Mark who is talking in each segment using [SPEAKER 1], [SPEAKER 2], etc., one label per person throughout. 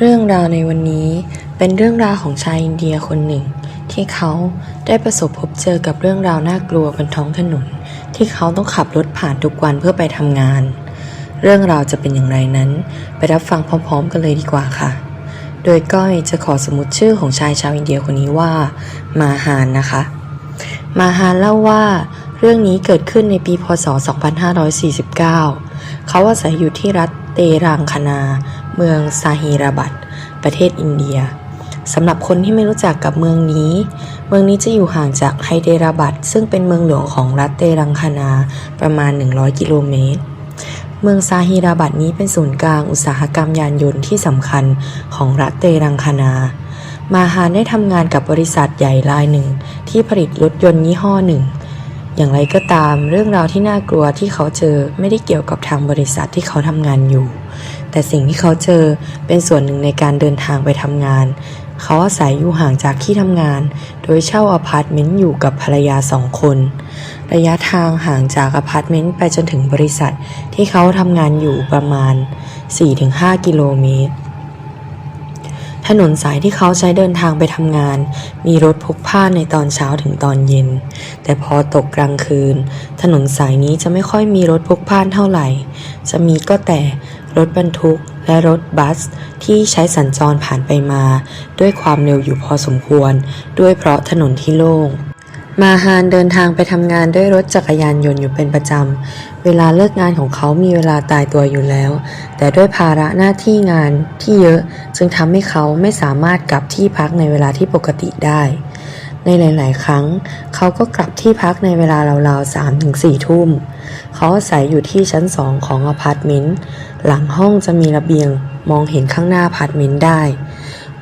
[SPEAKER 1] เรื่องราวในวันนี้เป็นเรื่องราวของชายอินเดียคนหนึ่ง ที่เขาได้ประสบพบเจอกับเรื่องราวน่ากลัวบนท้องถนน ที่เขาต้องขับรถผ่านทุกวันเพื่อไปทำงาน เรื่องราวจะเป็นอย่างไรนั้น ไปรับฟังพร้อม ๆ กันเลยดีกว่าค่ะ โดยก้อยจะขอสมมติชื่อของชายชาวอินเดียคนนี้ว่า มาฮานนะคะ มาฮานเล่าว่า เรื่องนี้เกิดขึ้นในปีพศ 2549 เขาอาศัยอยู่ที่รัฐเตรังคณา เมืองซาฮีราบัดประเทศอินเดียสำหรับคนที่ไม่รู้จักกับเมืองนี้ เมืองนี้จะอยู่ห่างจากไฮเดราบัดซึ่งเป็นเมืองหลวงของรัฐเตรังคณาประมาณ 100 กิโลเมตร เมืองซาฮีราบัดนี้เป็นศูนย์กลางอุตสาหกรรมยานยนต์ที่สำคัญของรัฐเตรังคณามาฮานได้ทำงานกับบริษัทใหญ่รายหนึ่ง ที่ผลิตรถยนต์ยี่ห้อหนึ่ง อย่างไรก็ตามเรื่องราวที่น่ากลัวที่เขาเจอไม่ได้เกี่ยวกับทางบริษัทที่เขาทำงานอยู่ แต่สิ่งที่เขาเจอเป็นส่วนหนึ่งในการเดินทางไปทำงาน เขาอาศัยอยู่ห่างจากที่ทำงาน โดยเช่าอพาร์ตเมนต์อยู่กับภรรยาสองคน ระยะทางห่างจากอพาร์ตเมนต์ไปจนถึงบริษัทที่เขาทำงานอยู่ประมาณ 4-5 กิโลเมตรถนนสายที่เขาใช้เดินทางไปทำงาน มีรถพกผ่านในตอนเช้าถึงตอนเย็น แต่พอตกกลางคืน ถนนสายนี้จะไม่ค่อยมีรถพกผ่านเท่าไหร่ จะมีก็แต่ รถบรรทุก และรถบัสที่ใช้สัญจรผ่านไปมา ด้วยความเร็วอยู่พอสมควร ด้วยเพราะถนนที่โล่งมาฮานเดินทางไปทำงานด้วยรถจักรยานยนต์อยู่เป็นประจำ เวลาเลิกงานของเขามีเวลาตายตัวอยู่แล้ว แต่ด้วยภาระหน้าที่งานที่เยอะจึงทำให้เขาไม่สามารถกลับที่พักในเวลาที่ปกติได้ ในหลาย ๆ ครั้ง เขาก็กลับที่พักในเวลาราวๆสามถึงสี่ทุ่ม เขาอาศัยอยู่ที่ชั้นสองของอพาร์ตเมนต์ หลังห้องจะมีระเบียง มองเห็นข้างหน้าอพาร์ตเมนต์ได้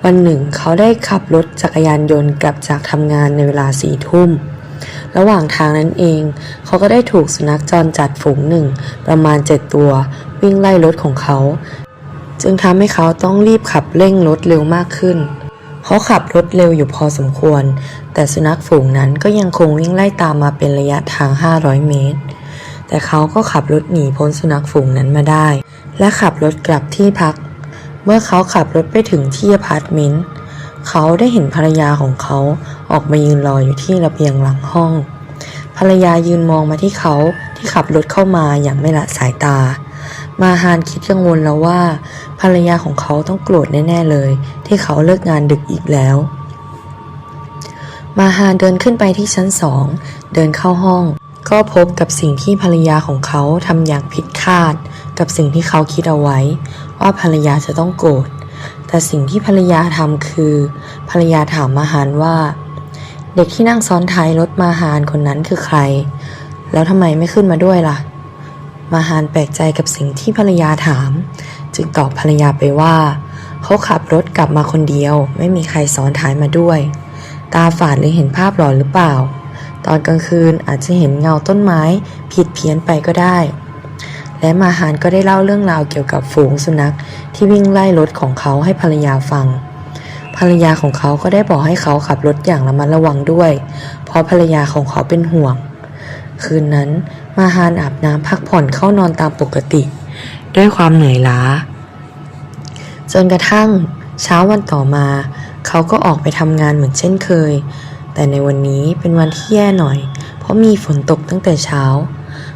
[SPEAKER 1] วันหนึ่งเขาได้ขับรถจักรยานยนต์กลับจากทำงานในเวลาสี่ทุ่ม ระหว่างทางนั้นเอง เขาก็ได้ถูกสุนัขจรจัดฝูงหนึ่ง ประมาณเจ็ดตัว วิ่งไล่รถของเขา จึงทำให้เขาต้องรีบขับเร่งรถเร็วมากขึ้น เขาขับรถเร็วอยู่พอสมควร แต่สุนัขฝูงนั้นก็ยังคงวิ่งไล่ตามมาเป็นระยะทาง 500 เมตร แต่เขาก็ขับรถหนีพ้นสุนัขฝูงนั้นมาได้ และขับรถกลับที่พัก เมื่อเขาขับรถไปถึงที่อพาร์ตเมนต์เขาได้เห็นภรรยาของเขาออกมายืนรออยู่ที่ระเบียงหลังห้อง ภรรยายืนมองมาที่เขาที่ขับรถเข้ามาอย่างไม่ละสายตา มาฮานคิดกังวลแล้วว่า ภรรยาของเขาต้องโกรธแน่ ๆ เลย ที่เขาเลิกงานดึกอีกแล้ว มาฮานเดินขึ้นไปที่ชั้นสองเดินเข้าห้อง ก็พบกับสิ่งที่ภรรยาของเขาทำอย่างผิดคาด กับสิ่งที่เขาคิดเอาไว้ ว่าภรรยาจะต้องโกรธแต่สิ่งที่ภรรยาทำคือ ภรรยาถามมาฮานว่า เด็กที่นั่งซ้อนท้ายรถมาฮานคนนั้นคือใคร แล้วทำไมไม่ขึ้นมาด้วยล่ะ มาฮานแปลกใจกับสิ่งที่ภรรยาถาม จึงตอบภรรยาไปว่า เขาขับรถกลับมาคนเดียว ไม่มีใครซ้อนท้ายมาด้วย ตาฝาดหรือเห็นภาพหลอนหรือเปล่า ตอนกลางคืนอาจจะเห็นเงาต้นไม้ ผิดเพี้ยนไปก็ได้ และมาฮานก็ได้เล่าเรื่องราวเกี่ยวกับฝูงสุนัข ที่วิ่งไล่รถของเขาให้ภรรยาฟังภรรยาของเขาก็ได้บอกให้เขาขับรถอย่างระมัดระวังด้วย เพราะภรรยาของเขาเป็นห่วง คืนนั้น มาฮานอาบน้ำพักผ่อนเข้านอนตามปกติ ด้วยความเหนื่อยล้า จนกระทั่งเช้าวันต่อมา เขาก็ออกไปทำงานเหมือนเช่นเคย แต่ในวันนี้เป็นวันที่แย่หน่อย เพราะมีฝนตกตั้งแต่เช้า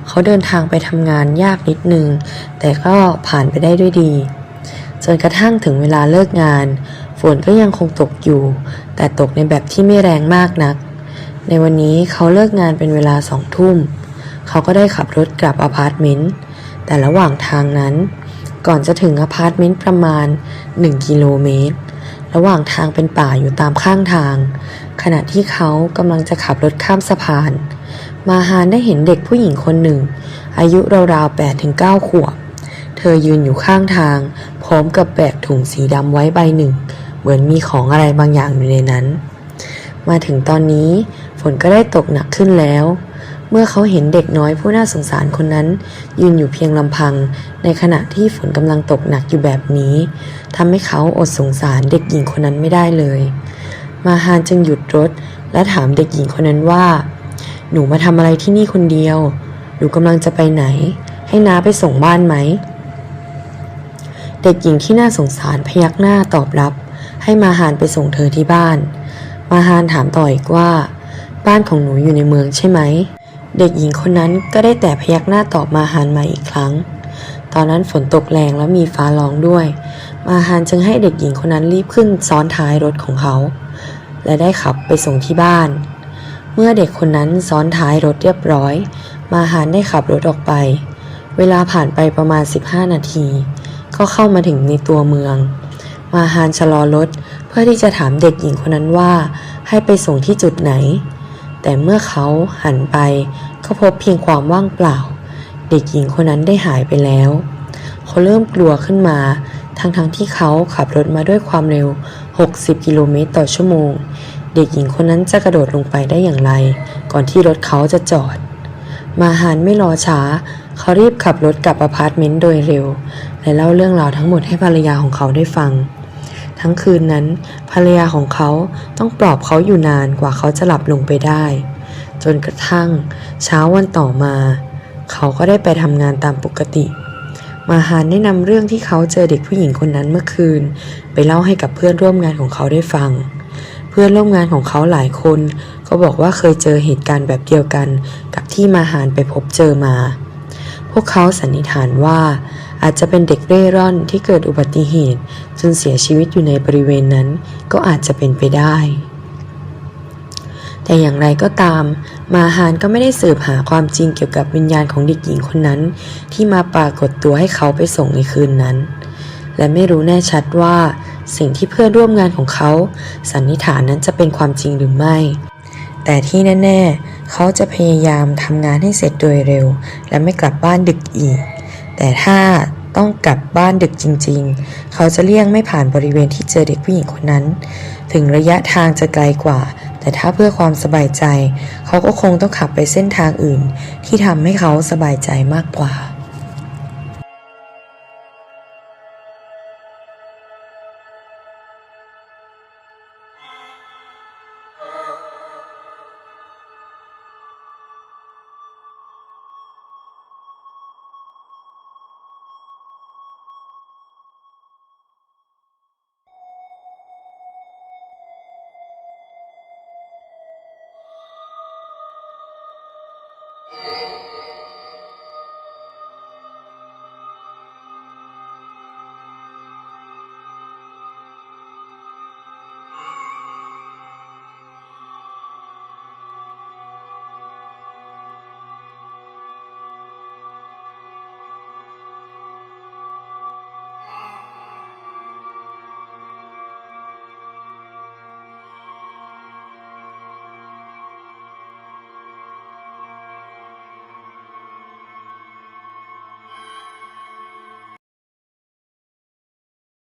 [SPEAKER 1] เขาเดินทางไปทำงานยากนิดนึง แต่ก็ผ่านไปได้ด้วยดี จนกระทั่งถึงเวลาเลิกงาน ฝนก็ยังคงตกอยู่ แต่ตกในแบบที่ไม่แรงมากนัก ในวันนี้เขาเลิกงานเป็นเวลาสองทุ่ม เขาก็ได้ขับรถกลับอพาร์ตเมนต์ แต่ระหว่างทางนั้น ก่อนจะถึงอพาร์ตเมนต์ประมาณ 1 กิโลเมตร ระหว่างทางเป็นป่าอยู่ตามข้างทาง ขณะที่เขากำลังจะขับรถข้ามสะพาน มาฮานได้เห็นเด็กผู้หญิงคนหนึ่ง อายุราวๆ8ถึง9ขวบ เธอยืนอยู่ข้างทาง พร้อมกับแบกถุงสีดำไว้ใบหนึ่ง เหมือนมีของอะไรบางอย่างอยู่ในนั้น มาถึงตอนนี้ฝนก็ได้ตกหนักขึ้นแล้ว เมื่อเขาเห็นเด็กน้อยผู้น่าสงสารคนนั้น ยืนอยู่เพียงลำพัง ในขณะที่ฝนกำลังตกหนักอยู่แบบนี้ทำให้เขาอดสงสารเด็กหญิงคนนั้นไม่ได้เลย มาฮานจึงหยุดรถ และถามเด็กหญิงคนนั้นว่า หนูมาทำอะไรที่นี่คนเดียว หนูกำลังจะไปไหน ให้น้าไปส่งบ้านไหม เด็กหญิงที่น่าสงสารพยักหน้าตอบรับ ให้มาฮานไปส่งเธอที่บ้าน มาฮานถามต่ออีกว่า บ้านของหนูอยู่ในเมืองใช่ไหม เด็กหญิงคนนั้นก็ได้แต่พยักหน้าตอบมาฮานมาอีกครั้ง ตอนนั้นฝนตกแรงและมีฟ้าร้องด้วย มาฮานจึงให้เด็กหญิงคนนั้นรีบขึ้นซ้อนท้ายรถของเขา และได้ขับไปส่งที่บ้าน เมื่อเด็กคนนั้นซ้อนท้ายรถเรียบร้อย มาฮานได้ขับรถออกไป เวลาผ่านไปประมาณ 15 นาที ก็เข้ามาถึงในตัวเมือง มาฮานชะลอรถเพื่อที่จะถามเด็กหญิงคนนั้นว่า ให้ไปส่งที่จุดไหน แต่เมื่อเขาหันไปก็พบเพียงความว่างเปล่า เด็กหญิงคนนั้นได้หายไปแล้ว เขาเริ่มกลัวขึ้นมา ทั้งๆทที่เขาขับรถมาด้วยความเร็ว 60 กิโลเมตรต่อชั่วโมง เด็กหญิงคนนั้นจะกระโดดลงไปได้อย่างไร ก่อนที่รถเขาจะจอด มาฮานไม่รอช้า เขารีบขับรถกลับอพาร์ตเมนต์โดยเร็ว และเล่าเรื่องราวทั้งหมดให้ภรรยาของเขาได้ฟัง ทั้งคืนนั้นภรรยาของเขาต้องปลอบเขาอยู่นานกว่าเขาจะหลับลงไปได้ จนกระทั่งเช้าวันต่อมา เขาก็ได้ไปทำงานตามปกติ มาฮานได้นำเรื่องที่เขาเจอเด็กผู้หญิงคนนั้นเมื่อคืน ไปเล่าให้กับเพื่อนร่วมงานของเขาได้ฟัง เพื่อนร่วมงานของเขาหลายคน ก็บอกว่าเคยเจอเหตุการณ์แบบเดียวกัน กับที่มาฮานไปพบเจอมา พวกเขาสันนิษฐานว่า อาจจะเป็นเด็กเร่ร่อนที่เกิดอุบัติเหตุ จนเสียชีวิตอยู่ในบริเวณนั้นก็อาจจะเป็นไปได้ แต่อย่างไรก็ตาม มาฮานก็ไม่ได้สืบหาความจริงเกี่ยวกับวิญญาณของเด็กหญิงคนนั้น ที่มาปรากฏตัวให้เขาไปส่งในคืนนั้น และไม่รู้แน่ชัดว่า สิ่งที่เพื่อนร่วมงานของเขา สันนิษฐานนั้นจะเป็นความจริงหรือไม่แต่ที่แน่ ๆ เขาจะพยายามทำงานให้เสร็จโดยเร็ว และไม่กลับบ้านดึกอีก แต่ถ้าต้องกลับบ้านดึกจริงๆ เขาจะเลี่ยงไม่ผ่านบริเวณที่เจอเด็กผู้หญิงคนนั้น ถึงระยะทางจะไกลกว่า แต่ถ้าเพื่อความสบายใจ เขาก็คงต้องขับไปเส้นทางอื่น ที่ทำให้เขาสบายใจมากกว่า